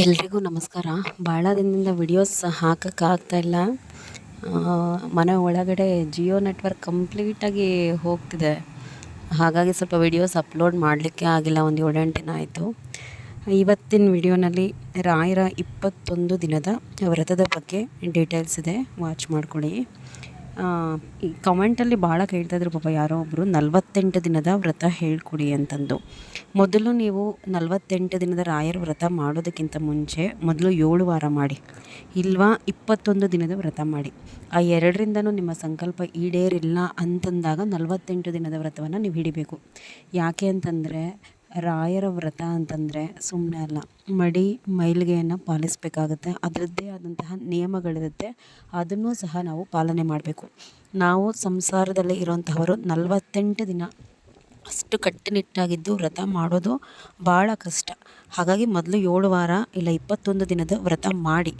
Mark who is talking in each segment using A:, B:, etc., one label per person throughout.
A: ಎಲ್ರಿಗೂ ನಮಸ್ಕಾರ. ಭಾಳ ದಿನದಿಂದ ವಿಡಿಯೋಸ್ ಹಾಕೋಕ್ಕಾಗ್ತಾ ಇಲ್ಲ. ಮನೆ ಒಳಗಡೆ ಜಿಯೋ ನೆಟ್ವರ್ಕ್ ಕಂಪ್ಲೀಟಾಗಿ ಹೋಗ್ತಿದೆ. ಹಾಗಾಗಿ ಸ್ವಲ್ಪ ವಿಡಿಯೋಸ್ ಅಪ್ಲೋಡ್ ಮಾಡಲಿಕ್ಕೆ ಆಗಿಲ್ಲ. ಒಂದು ಏಳೆಂಟು ದಿನ ಆಯಿತು. ಇವತ್ತಿನ ವಿಡಿಯೋನಲ್ಲಿ ರಾಯರ ಇಪ್ಪತ್ತೊಂದು ದಿನದ ವ್ರತದ ಬಗ್ಗೆ ಡೀಟೇಲ್ಸ್ ಇದೆ. ವಾಚ್ ಮಾಡ್ಕೊಳ್ಳಿ. ಈ ಕಮೆಂಟಲ್ಲಿ ಭಾಳ ಕೇಳ್ತಾಯಿದ್ರು ಪಾಪ ಯಾರೋ ಒಬ್ಬರು ನಲವತ್ತೆಂಟು ದಿನದ ವ್ರತ ಹೇಳ್ಕೊಡಿ ಅಂತಂದು. ಮೊದಲು ನೀವು ನಲವತ್ತೆಂಟು ದಿನದ ರಾಯರ ವ್ರತ ಮಾಡೋದಕ್ಕಿಂತ ಮುಂಚೆ ಮೊದಲು ಏಳು ವಾರ ಮಾಡಿ, ಇಲ್ವಾ ಇಪ್ಪತ್ತೊಂದು ದಿನದ ವ್ರತ ಮಾಡಿ. ಆ ಎರಡರಿಂದನೂ ನಿಮ್ಮ ಸಂಕಲ್ಪ ಈಡೇರಿಲ್ಲ ಅಂತಂದಾಗ ನಲವತ್ತೆಂಟು ದಿನದ ವ್ರತವನ್ನು ನೀವು ಹಿಡಿಬೇಕು. ಯಾಕೆ ಅಂತಂದರೆ ರಾಯರ ವ್ರತ ಅಂತಂದರೆ ಸುಮ್ಮನೆ ಅಲ್ಲ, ಮಡಿ, ಮೈಲಿಗೆಯನ್ನು ಪಾಲಿಸಬೇಕಾಗುತ್ತೆ. ಅದರದ್ದೇ ಆದಂತಹ ನಿಯಮಗಳಿರುತ್ತೆ. ಅದನ್ನು ಸಹ ನಾವು ಪಾಲನೆ ಮಾಡಬೇಕು. ನಾವು ಸಂಸಾರದಲ್ಲಿ ಇರುವಂತಹವರು ನಲವತ್ತೆಂಟು ದಿನ ಅಷ್ಟು ಕಟ್ಟುನಿಟ್ಟಾಗಿದ್ದು ವ್ರತ ಮಾಡೋದು ಭಾಳ ಕಷ್ಟ. ಹಾಗಾಗಿ ಮೊದಲು ಏಳು ವಾರ ಇಲ್ಲ, ಇಪ್ಪತ್ತೊಂದು ದಿನದ ವ್ರತ ಮಾಡಿ.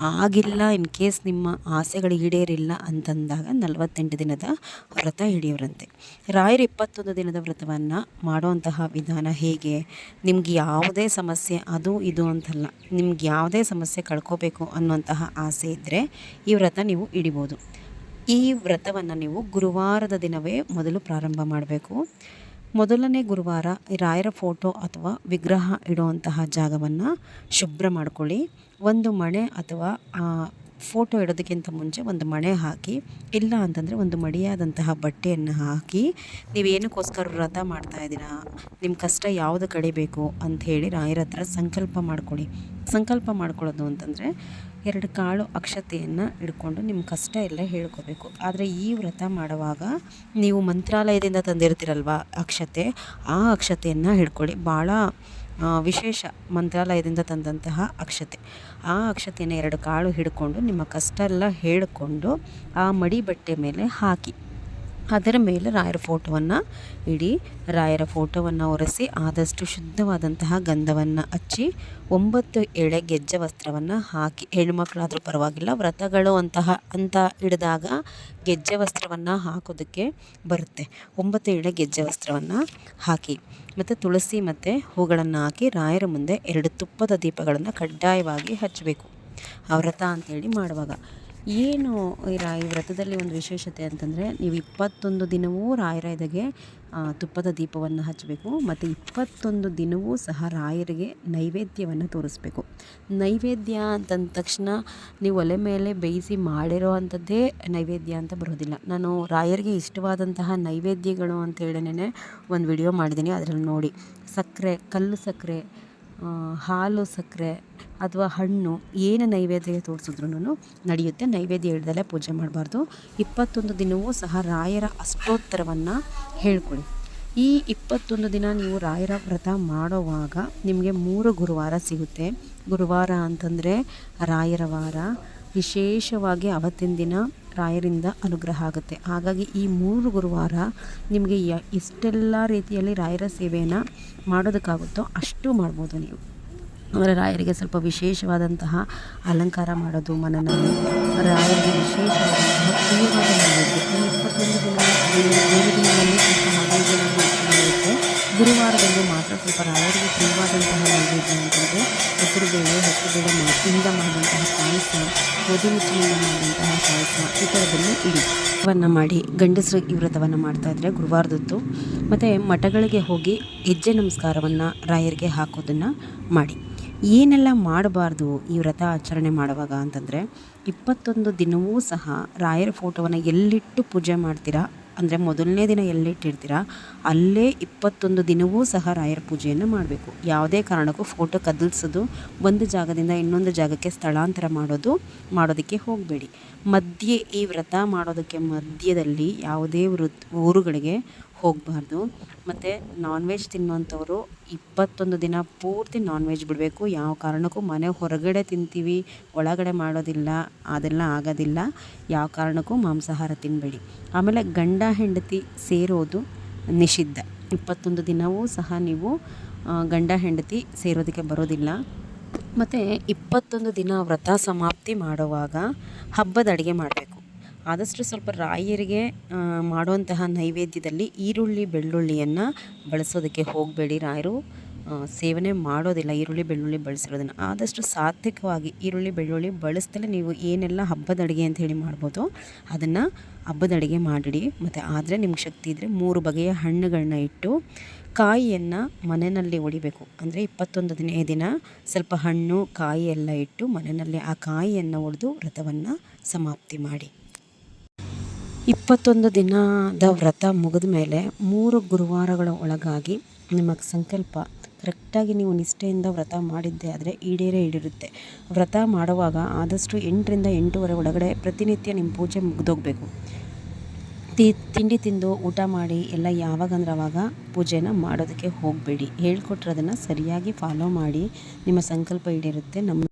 A: ಆಗಿಲ್ಲ ಇನ್ ಕೇಸ್ ನಿಮ್ಮ ಆಸೆಗಳು ಈಡೇರಿಲ್ಲ ಅಂತಂದಾಗ ನಲವತ್ತೆಂಟು ದಿನದ ವ್ರತ ಹಿಡಿಯೋರಂತೆ ರಾಯರ ಇಪ್ಪತ್ತೊಂದು ದಿನದ ವ್ರತವನ್ನು ಮಾಡುವಂತಹ ವಿಧಾನ ಹೇಗೆ? ನಿಮ್ಗೆ ಯಾವುದೇ ಸಮಸ್ಯೆ ಅದು ಇದು ಅಂತಲ್ಲ. ನಿಮ್ಗೆ ಯಾವುದೇ ಸಮಸ್ಯೆ ಕಳ್ಕೋಬೇಕು ಅನ್ನುವಂತಹ ಆಸೆ ಇದ್ದರೆ ಈ ವ್ರತ ನೀವು ಹಿಡಿಬೋದು. ಈ ವ್ರತವನ್ನು ನೀವು ಗುರುವಾರದ ದಿನವೇ ಮೊದಲು ಪ್ರಾರಂಭ ಮಾಡಬೇಕು. ಮೊದಲನೇ ಗುರುವಾರ ರಾಯರ ಫೋಟೋ ಅಥವಾ ವಿಗ್ರಹ ಇಡುವಂತಹ ಜಾಗವನ್ನು ಶುಭ್ರ ಮಾಡ್ಕೊಳ್ಳಿ. ಒಂದು ಮಣೆ ಅಥವಾ ಫೋಟೋ ಇಡೋದಕ್ಕಿಂತ ಮುಂಚೆ ಒಂದು ಮಣೆ ಹಾಕಿ, ಇಲ್ಲ ಅಂತಂದರೆ ಒಂದು ಮಡಿಯಾದಂತಹ ಬಟ್ಟೆಯನ್ನು ಹಾಕಿ, ನೀವು ಏನಕ್ಕೋಸ್ಕರ ವ್ರತ ಮಾಡ್ತಾ ಇದ್ದೀರಾ ನಿಮ್ಮ ಕಷ್ಟ ಯಾವುದು ಕಡಿಬೇಕು ಅಂಥೇಳಿ ರಾಯರ ಹತ್ರ ಸಂಕಲ್ಪ ಮಾಡ್ಕೊಳ್ಳಿ. ಸಂಕಲ್ಪ ಮಾಡ್ಕೊಳ್ಳೋದು ಅಂತಂದರೆ ಎರಡು ಕಾಳು ಅಕ್ಷತೆಯನ್ನು ಹಿಡ್ಕೊಂಡು ನಿಮ್ಮ ಕಷ್ಟ ಎಲ್ಲ ಹೇಳ್ಕೋಬೇಕು. ಆದರೆ ಈ ವ್ರತ ಮಾಡುವಾಗ ನೀವು ಮಂತ್ರಾಲಯದಿಂದ ತಂದಿರ್ತೀರಲ್ವ ಅಕ್ಷತೆ, ಆ ಅಕ್ಷತೆಯನ್ನು ಹಿಡ್ಕೊಳ್ಳಿ. ಭಾಳ ವಿಶೇಷ ಮಂತ್ರಾಲಯದಿಂದ ತಂದಂತಹ ಅಕ್ಷತೆ. ಆ ಅಕ್ಷತೆಯನ್ನು ಎರಡು ಕಾಳು ಹಿಡ್ಕೊಂಡು ನಿಮ್ಮ ಕಷ್ಟ ಎಲ್ಲ ಹೇಳಿಕೊಂಡು ಆ ಮಡಿ ಬಟ್ಟೆ ಮೇಲೆ ಹಾಕಿ. ಅದರ ಮೇಲೆ ರಾಯರ ಫೋಟೋವನ್ನು ಇಡಿ. ರಾಯರ ಫೋಟೋವನ್ನು ಒರೆಸಿ ಆದಷ್ಟು ಶುದ್ಧವಾದಂತಹ ಗಂಧವನ್ನು ಹಚ್ಚಿ ಒಂಬತ್ತು ಎಳೆ ಗೆಜ್ಜೆ ವಸ್ತ್ರವನ್ನು ಹಾಕಿ ಹೆಣ್ಮಕ್ಳಾದರೂ ಪರವಾಗಿಲ್ಲ, ವ್ರತಗಳು ಅಂತಹ, ಅಂತ ಹಿಡಿದಾಗ ಗೆಜ್ಜೆ ವಸ್ತ್ರವನ್ನು ಹಾಕೋದಕ್ಕೆ ಬರುತ್ತೆ. ಒಂಬತ್ತು ಎಳೆ ಗೆಜ್ಜೆ ವಸ್ತ್ರವನ್ನು ಹಾಕಿ, ಮತ್ತು ತುಳಸಿ ಮತ್ತು ಹೂಗಳನ್ನು ಹಾಕಿ ರಾಯರ ಮುಂದೆ ಎರಡು ತುಪ್ಪದ ದೀಪಗಳನ್ನು ಕಡ್ಡಾಯವಾಗಿ ಹಚ್ಚಬೇಕು. ಆ ವ್ರತ ಅಂತೇಳಿ ಮಾಡುವಾಗ ಏನು ಈ ರಾಯಿ ವ್ರತದಲ್ಲಿ ಒಂದು ವಿಶೇಷತೆ ಅಂತಂದರೆ ನೀವು ಇಪ್ಪತ್ತೊಂದು ದಿನವೂ ರಾಯರ ಎದೆಗೆ ತುಪ್ಪದ ದೀಪವನ್ನು ಹಚ್ಚಬೇಕು ಮತ್ತು ಇಪ್ಪತ್ತೊಂದು ದಿನವೂ ಸಹ ರಾಯರಿಗೆ ನೈವೇದ್ಯವನ್ನು ತೋರಿಸ್ಬೇಕು. ನೈವೇದ್ಯ ಅಂತಂದ ತಕ್ಷಣ ನೀವು ಒಲೆ ಮೇಲೆ ಬೇಯಿಸಿ ಮಾಡಿರೋ ಅಂಥದ್ದೇ ನೈವೇದ್ಯ ಅಂತ ಬರೋದಿಲ್ಲ. ನಾನು ರಾಯರಿಗೆ ಇಷ್ಟವಾದಂತಹ ನೈವೇದ್ಯಗಳು ಅಂತ ಹೇಳಿನೇ ಒಂದು ವಿಡಿಯೋ ಮಾಡಿದ್ದೀನಿ, ಅದರಲ್ಲಿ ನೋಡಿ. ಸಕ್ಕರೆ, ಕಲ್ಲು ಸಕ್ಕರೆ ಹಾಲು, ಸಕ್ಕರೆ ಅಥವಾ ಹಣ್ಣು ಏನು ನೈವೇದ್ಯ ತೋರಿಸಿದ್ರು ನಡೆಯುತ್ತೆ. ನೈವೇದ್ಯ ಇಡ್ದಲೇ ಪೂಜೆ ಮಾಡಬಾರ್ದು. ಇಪ್ಪತ್ತೊಂದು ದಿನವೂ ಸಹ ರಾಯರ ಅಷ್ಟೋತ್ತರವನ್ನು ಹೇಳ್ಕೊಳ್ಳಿ. ಈ ಇಪ್ಪತ್ತೊಂದು ದಿನ ನೀವು ರಾಯರ ವ್ರತ ಮಾಡೋವಾಗ ನಿಮಗೆ ಮೂರು ಗುರುವಾರ ಸಿಗುತ್ತೆ. ಗುರುವಾರ ಅಂತಂದರೆ ರಾಯರ ವಾರ. ವಿಶೇಷವಾಗಿ ಅವತ್ತಿನ ದಿನ ರಾಯರಿಂದ ಅನುಗ್ರಹ ಆಗುತ್ತೆ. ಹಾಗಾಗಿ ಈ ಮೂರು ಗುರುವಾರ ನಿಮಗೆ ಯ ಎಷ್ಟೆಲ್ಲ ರೀತಿಯಲ್ಲಿ ರಾಯರ ಸೇವೆಯನ್ನು ಮಾಡೋದಕ್ಕಾಗುತ್ತೋ ಅಷ್ಟು ಮಾಡ್ಬೋದು ನೀವು. ಅಂದರೆ ರಾಯರಿಗೆ ಸ್ವಲ್ಪ ವಿಶೇಷವಾದಂತಹ ಅಲಂಕಾರ ಮಾಡೋದು ಮನನಲ್ಲಿ. ರಾಯರಿಗೆ ವಿಶೇಷವಾದಂತಹ ಪ್ರಿಯವಾದ ಮಾತ್ರ ಸ್ವಲ್ಪ ರಾಯರಿಗೆ ಪ್ರಿಯವಾದಂತಹ ನೈವೇದ್ಯ ಅಂತಂದರೆ ಭಕ್ತಿ ಬೇಳೆ ಮಾತಿಂದ ಮಾಡಿದಂತಹ ಪಾಯಸ ಗೋಧಿ ಮಿಶ್ರಣ ಮಾಡಿದಂತಹ ಪಾಯಸ ಈ ಥರದನ್ನು ಇಡಿ. ವ್ರತವನ್ನು ಮಾಡಿ ಗಂಡಸರು ಈ ವ್ರತವನ್ನು ಮಾಡ್ತಾಯಿದ್ರೆ ಗುರುವಾರದೊತ್ತು. ಮತ್ತು ಮಠಗಳಿಗೆ ಹೋಗಿ ಹೆಜ್ಜೆ ನಮಸ್ಕಾರವನ್ನು ರಾಯರಿಗೆ ಹಾಕೋದನ್ನು ಮಾಡಿ. ಏನೆಲ್ಲ ಮಾಡಬಾರ್ದು ಈ ವ್ರತ ಆಚರಣೆ ಮಾಡುವಾಗ ಅಂತಂದರೆ, ಇಪ್ಪತ್ತೊಂದು ದಿನವೂ ಸಹ ರಾಯರ ಫೋಟೋವನ್ನು ಎಲ್ಲಿಟ್ಟು ಪೂಜೆ ಮಾಡ್ತೀರಾ ಅಂದರೆ ಮೊದಲನೇ ದಿನ ಎಲ್ಲಿಟ್ಟಿರ್ತೀರ ಅಲ್ಲೇ ಇಪ್ಪತ್ತೊಂದು ದಿನವೂ ಸಹ ರಾಯರ ಪೂಜೆಯನ್ನು ಮಾಡಬೇಕು. ಯಾವುದೇ ಕಾರಣಕ್ಕೂ ಫೋಟೋ ಕದಲ್ಸೋದು, ಒಂದು ಜಾಗದಿಂದ ಇನ್ನೊಂದು ಜಾಗಕ್ಕೆ ಸ್ಥಳಾಂತರ ಮಾಡೋದು, ಮಾಡೋದಕ್ಕೆ ಹೋಗಬೇಡಿ. ಮಧ್ಯೆ ಈ ವ್ರತ ಮಾಡೋದಕ್ಕೆ ಮಧ್ಯದಲ್ಲಿ ಯಾವುದೇ ವೃತ್ ಊರುಗಳಿಗೆ ಹೋಗಬಾರ್ದು. ಮತ್ತು ನಾನ್ ವೆಜ್ ತಿನ್ನುವಂಥವರು ಇಪ್ಪತ್ತೊಂದು ದಿನ ಪೂರ್ತಿ ನಾನ್ ವೆಜ್ ಬಿಡಬೇಕು. ಯಾವ ಕಾರಣಕ್ಕೂ ಮನೆ ಹೊರಗಡೆ ತಿಂತೀವಿ, ಒಳಗಡೆ ಮಾಡೋದಿಲ್ಲ, ಅದೆಲ್ಲ ಆಗೋದಿಲ್ಲ. ಯಾವ ಕಾರಣಕ್ಕೂ ಮಾಂಸಾಹಾರ ತಿನ್ನಬೇಡಿ ಆಮೇಲೆ ಗಂಡ ಹೆಂಡತಿ ಸೇರೋದು ನಿಷಿದ್ಧ. ಇಪ್ಪತ್ತೊಂದು ದಿನವೂ ಸಹ ನೀವು ಗಂಡ ಹೆಂಡತಿ ಸೇರೋದಕ್ಕೆ ಬರೋದಿಲ್ಲ. ಮತ್ತು ಇಪ್ಪತ್ತೊಂದು ದಿನ ವ್ರತ ಸಮಾಪ್ತಿ ಮಾಡುವಾಗ ಹಬ್ಬದ ಅಡುಗೆ ಮಾಡಬೇಕು. ಆದಷ್ಟು ಸ್ವಲ್ಪ ರಾಯರಿಗೆ ಮಾಡುವಂತಹ ನೈವೇದ್ಯದಲ್ಲಿ ಈರುಳ್ಳಿ, ಬೆಳ್ಳುಳ್ಳಿಯನ್ನು ಬಳಸೋದಕ್ಕೆ ಹೋಗಬೇಡಿ ರಾಯರು. ಸೇವನೆ ಮಾಡೋದಿಲ್ಲ ಈರುಳ್ಳಿ, ಬೆಳ್ಳುಳ್ಳಿ ಬಳಸಿರೋದನ್ನು. ಆದಷ್ಟು ಸಾತ್ವಿಕವಾಗಿ ಈರುಳ್ಳಿ, ಬೆಳ್ಳುಳ್ಳಿ ಬಳಸ್ದಲೇ ನೀವು ಏನೆಲ್ಲ ಹಬ್ಬದ ಅಡುಗೆ ಅಂತ ಹೇಳಿ ಮಾಡ್ಬೋದು, ಅದನ್ನು ಹಬ್ಬದ ಅಡುಗೆ ಮಾಡಿಡಿ. ಮತ್ತು ಆದರೆ ನಿಮ್ಗೆ ಶಕ್ತಿ ಇದ್ದರೆ ಮೂರು ಬಗೆಯ ಹಣ್ಣುಗಳನ್ನ ಇಟ್ಟು ಕಾಯಿಯನ್ನು ಮನೆಯಲ್ಲಿ ಒಡಿಬೇಕು. ಅಂದರೆ ಇಪ್ಪತ್ತೊಂದು ದಿನ ದಿನ ಸ್ವಲ್ಪ ಹಣ್ಣು, ಕಾಯಿ ಎಲ್ಲ ಇಟ್ಟು ಮನೆಯಲ್ಲಿ ಆ ಕಾಯಿಯನ್ನು ಒಡೆದು ವ್ರತವನ್ನು ಸಮಾಪ್ತಿ ಮಾಡಿ. ಇಪ್ಪತ್ತೊಂದು ದಿನದ ವ್ರತ ಮುಗಿದ ಮೇಲೆ ಮೂರು ಗುರುವಾರಗಳ ಒಳಗಾಗಿ ನಿಮಗೆ ಸಂಕಲ್ಪ ಕರೆಕ್ಟಾಗಿ ನೀವು ನಿಷ್ಠೆಯಿಂದ ವ್ರತ ಮಾಡಿದ್ದೆ ಆದರೆ ಈಡೇರೇ ಈಡಿರುತ್ತೆ. ವ್ರತ ಮಾಡುವಾಗ ಆದಷ್ಟು ಎಂಟರಿಂದ ಎಂಟೂವರೆ ಒಳಗಡೆ ಪ್ರತಿನಿತ್ಯ ನಿಮ್ಮ ಪೂಜೆ ಮುಗಿದೋಗ್ಬೇಕು. ತಿ, ತಿಂಡಿ ತಿಂದು ಊಟ ಮಾಡಿ ಎಲ್ಲ ಯಾವಾಗಂದ್ರೆ ಅವಾಗ ಪೂಜೆನ ಮಾಡೋದಕ್ಕೆ ಹೋಗಬೇಡಿ. ಹೇಳ್ಕೊಟ್ರದನ್ನು ಸರಿಯಾಗಿ ಫಾಲೋ ಮಾಡಿ. ನಿಮ್ಮ ಸಂಕಲ್ಪ ಈಡೇರುತ್ತೆ. ನಮ್ಮ